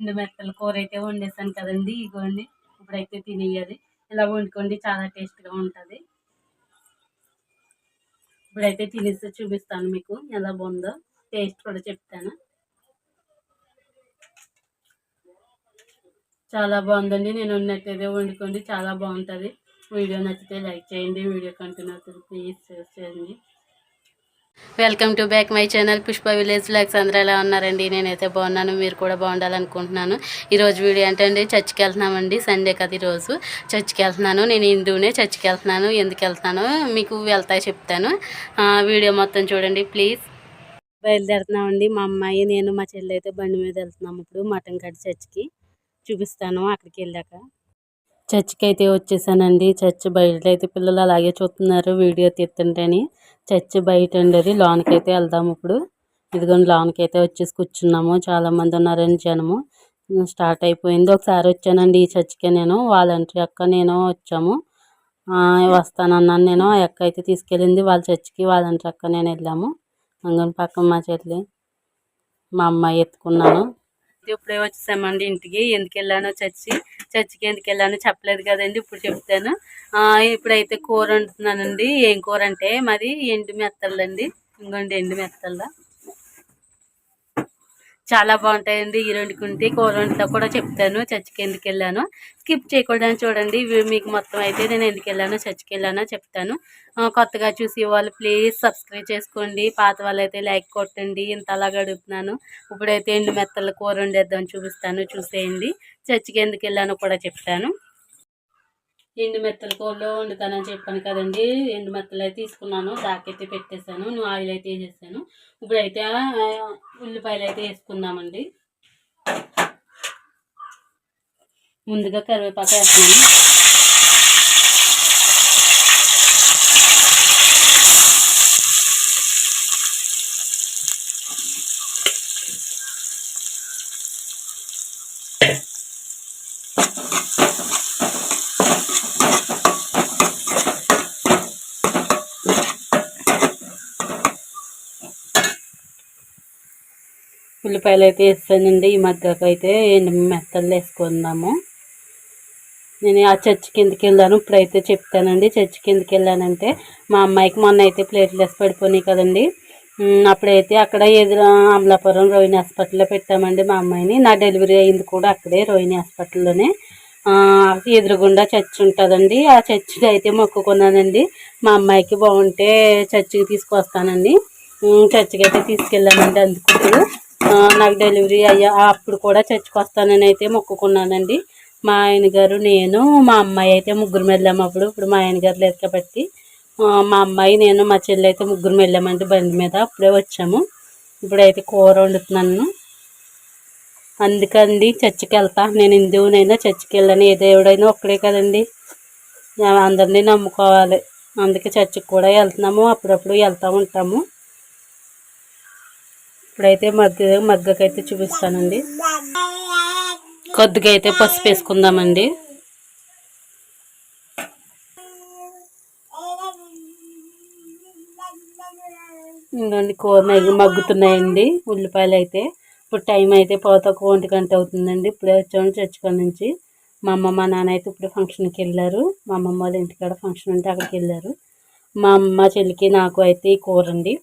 ఎండు మెత్తల కూర అయితే వండేసాను కదండి ఇగోండి. ఇప్పుడైతే తినేయాలి. ఇలా వండుకోండి చాలా టేస్ట్గా ఉంటుంది. ఇప్పుడైతే తినేసి చూపిస్తాను మీకు ఎలా బాగుందో టేస్ట్ కూడా చెప్తాను. చాలా బాగుందండి నేను ఉన్నట్టయితే వండుకోండి చాలా బాగుంటుంది. వీడియో నచ్చితే లైక్ చేయండి వీడియో కంటిన్యూ అవుతుంది ప్లీజ్ షేర్ చేయండి. Welcome to back my channel Pushpa village likes అందరూ ఎలా ఉన్నారండి? నేనైతే బాగున్నాను మీరు కూడా బాగుండాలనుకుంటున్నాను. ఈరోజు వీడియో ఏంటంటే చర్చికి వెళ్తున్నామండి సండే కదా ఈరోజు. చర్చికి వెళ్తున్నాను నేను హిందూనే చర్చికి వెళ్తున్నాను ఎందుకు వెళ్తున్నాను మీకు వెళ్తాయి చెప్తాను. వీడియో మొత్తం చూడండి ప్లీజ్. బయలుదేరుతున్నామండి మా అమ్మాయి నేను మా చెల్లి అయితే బండి మీద వెళ్తున్నాము ఇప్పుడు మటన్ కట్ చర్చికి. చూపిస్తాను అక్కడికి వెళ్ళాక. చర్చికి అయితే వచ్చేసానండి. చర్చ్ బయట అయితే పిల్లలు అలాగే చూస్తున్నారు. వీడియో తీస్తుంటేని చర్చ్ బయట అండి అది లోనికి అయితే వెళ్దాము ఇప్పుడు. ఇదిగోండి లోనికి అయితే వచ్చేసి కూర్చున్నాము. చాలామంది ఉన్నారని జనము. స్టార్ట్ అయిపోయింది. ఒకసారి వచ్చానండి ఈ చర్చికి నేను. వాలంటీర్ అక్క నేను వచ్చాము. వస్తానన్నాను నేను. ఆ అక్క అయితే తీసుకెళ్ళింది. వాళ్ళ చర్చికి వాలంటీర్ అక్క నేను వెళ్ళాము. అంగన్ పక్కన మా చెల్లి మా అమ్మాయి ఎత్తుకున్నాను. ఇప్పుడే వచ్చేసామండి ఇంటికి. ఎందుకు వెళ్ళానో చర్చి చర్చికి ఎందుకు వెళ్ళాను చెప్పలేదు కదండి ఇప్పుడు చెప్తాను. ఆ, ఇప్పుడైతే కూర వండుతున్నానండి. ఏం కూర అంటే మాది ఎండు మెత్తలండి ఇంగోండి ఎండు మెత్తల చాలా బాగుంటాయండి. ఈ వండుకుంటే కూర కూడా చెప్తాను. చర్చికి ఎందుకు వెళ్ళాను? స్కిప్ చేయకుండా చూడండి. మీకు మొత్తం అయితే నేను ఎందుకు వెళ్ళానో చర్చికి వెళ్ళానో చెప్తాను. కొత్తగా చూసి వాళ్ళు ప్లీజ్ సబ్స్క్రైబ్ చేసుకోండి. పాత వాళ్ళైతే లైక్ కొట్టండి. ఇంత అలాగ అడుగుతున్నాను. ఇప్పుడైతే ఎండు మెత్తల కూర వండేద్దాం చూపిస్తాను. చూసేయండి. చర్చికి ఎందుకు వెళ్ళానో కూడా చెప్తాను. ఎండు మెత్తల కోళ్ళు వండుతానని చెప్పాను కదండి. ఎండు మెత్తలు అయితే తీసుకున్నాను. దాకైతే పెట్టేశాను. నువ్వు ఆయిల్ అయితే వేసేసాను. ఇప్పుడైతే ఉల్లిపాయలు అయితే వేసుకుందామండి. ముందుగా కరివేపాకు వేస్తున్నాను. ఉల్లిపాయలు అయితే వేస్తానండి. ఈ మధ్యకు అయితే ఎండు మెత్తలు వేసుకుందాము. నేను ఆ చర్చి కిందకి వెళ్ళాను. ఇప్పుడైతే చెప్తానండి. చర్చి కిందకి వెళ్ళానంటే మా అమ్మాయికి మొన్న అయితే ప్లేట్లెస్ పడిపోయినాయి కదండి. అప్పుడైతే అక్కడ ఎదురు అమలాపురం రోహిణి హాస్పిటల్లో పెట్టామండి మా అమ్మాయిని. నా డెలివరీ అయింది కూడా అక్కడే రోహిణి హాస్పిటల్లోనే. ఎదురుగుండా చర్చ్ ఉంటుందండి. ఆ చర్చికి అయితే మొక్కుకున్నానండి. మా అమ్మాయికి బాగుంటే చర్చికి తీసుకొస్తానండి. చర్చికి అయితే తీసుకెళ్ళామండి అందుకు నాకు డెలివరీ అయ్యా అప్పుడు కూడా చర్చికి వస్తానని అయితే మొక్కుకున్నానండి. మా ఆయన గారు నేను మా అమ్మాయి అయితే ముగ్గురు వెళ్ళాము అప్పుడు. ఇప్పుడు మా ఆయన గారు లేదు కాబట్టి మా అమ్మాయి నేను మా చెల్లి అయితే ముగ్గురు వెళ్ళామండి బండి మీద అప్పుడే వచ్చాము. ఇప్పుడైతే కూర వండుతున్నాను. అందుకండి చర్చికి వెళ్తా నేను హిందువునైనా చర్చికి వెళ్ళాను ఏ దేవుడైనా ఒక్కడే కదండి. అందరినీ నమ్ముకోవాలి. అందుకే చర్చికి కూడా వెళ్తున్నాము. అప్పుడప్పుడు వెళ్తూ ఉంటాము. ఇప్పుడైతే మగ్గ మగ్గకైతే చూపిస్తానండి. కొద్దిగా అయితే పసుపు వేసుకుందామండి. ఇంకండి కూర మగ్గుతున్నాయండి ఉల్లిపాయలు అయితే ఇప్పుడు టైం అయితే పోతా ఒంటి గంట అవుతుందండి. ఇప్పుడే వచ్చాము చర్చికాడ నుంచి. మా అమ్మ మా నాన్న అయితే ఇప్పుడు ఫంక్షన్కి వెళ్ళారు. మా అమ్మమ్మ వాళ్ళ ఇంటికాడ ఫంక్షన్ ఉంటే అక్కడికి వెళ్ళారు. మా అమ్మ చెల్లికి నాకు అయితే ఈ కూర అండి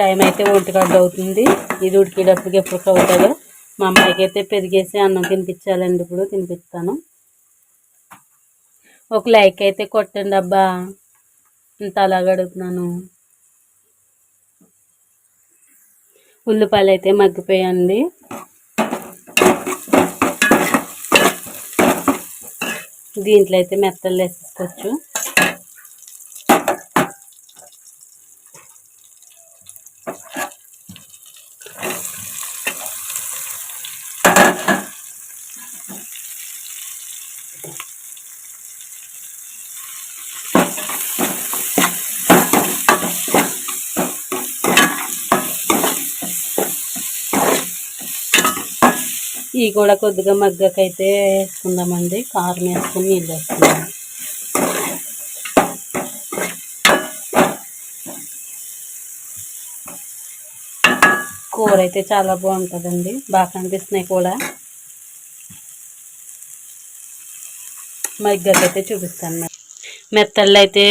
టైం అయితే ఒంటి అవుతుంది. ఇది ఉడికేటప్పటికి ఎప్పుడు అవుతుందో మా అమ్మాయికి అయితే పెరిగేసి అన్నం తినిపించాలండి ఇప్పుడు తినిపిస్తాను. ఒక లైక్ అయితే కొట్టండి అబ్బా. ఇంత అలాగడుగుతున్నాను ఉల్లిపాయలు అయితే మగ్గిపోయండి దీంట్లో అయితే మెత్తలు వేసేసుకోవచ్చు. ఇవి కూడా కొద్దిగా మగ్గకైతే వేసుకుందామండి. కారం వేసుకుని నీళ్ళు వేసుకుందాం. కూర అయితే చాలా బాగుంటుందండి. బాగా కనిపిస్తున్నాయి కూడా. మగ్గకైతే చూపిస్తాను మెత్తళ్ళు అయితే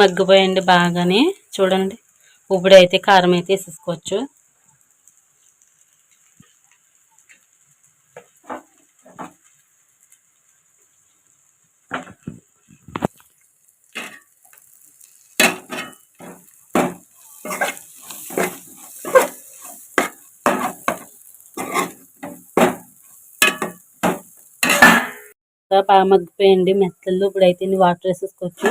మగ్గిపోయండి బాగానే. చూడండి. ఇప్పుడైతే అయితే కారం అయితే వేసేసుకోవచ్చు. బాగా మగ్గిపోయండి. మెత్తల్లో ఇప్పుడు అయితే వాటర్ వేసేసుకోవచ్చు.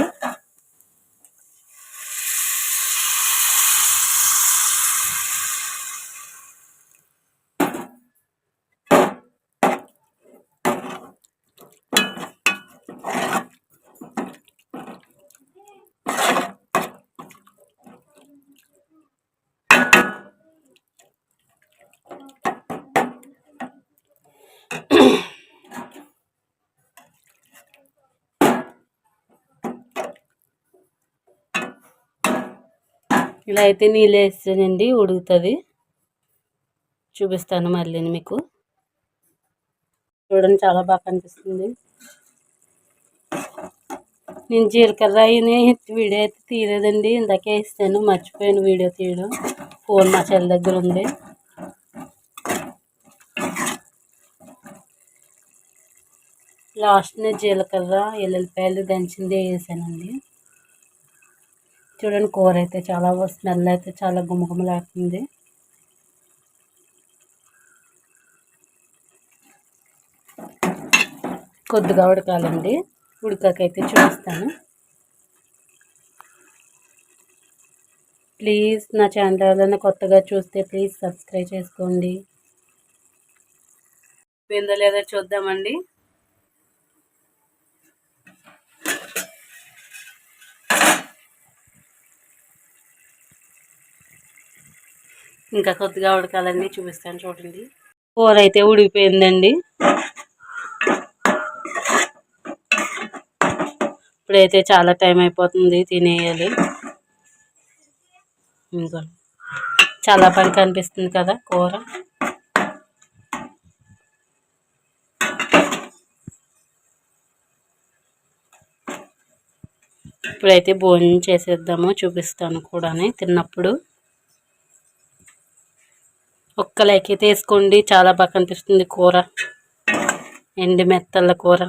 ఇలా అయితే నీళ్ళు వేస్తేనండి ఉడుకుతుంది. చూపిస్తాను మళ్ళీ మీకు. చూడండి చాలా బాగా కనిపిస్తుంది. నేను జీలకర్ర అయిన వీడియో అయితే తీయలేదండి. ఇందాకే ఇస్తాను మర్చిపోయాను వీడియో తీయడం. ఫోన్ మా చెల్లి దగ్గర ఉంది. లాస్ట్నే జీలకర్ర ఎల్లుల్లిపాయలు దంచింది వేసానండి. చూడండి కూర అయితే చాలా స్మెల్ అయితే చాలా గుమగుమలాడుతుంది. కొద్దిగా ఉడకాలండి. ఉడకాకైతే చూపిస్తాను. ప్లీజ్ నా ఛానల్ ఏదైనా కొత్తగా చూస్తే ప్లీజ్ సబ్స్క్రైబ్ చేసుకోండి. పిందో లేదో చూద్దామండి. ఇంకా కొద్దిగా ఉడకాలండి చూపిస్తాను చూడండి. కూర అయితే ఉడికిపోయిందండి. ఇప్పుడైతే చాలా టైం అయిపోతుంది తినేయాలి. ఇంకా చాలా పని కనిపిస్తుంది కదా కూర. ఇప్పుడైతే భోజనం చేసేద్దాము చూపిస్తాను కూడా తిన్నప్పుడు. ఒక్క లైక్ అయితే వేసుకోండి. చాలా బాగా కనిపిస్తుంది కూర. ఎండి మెత్తల కూర.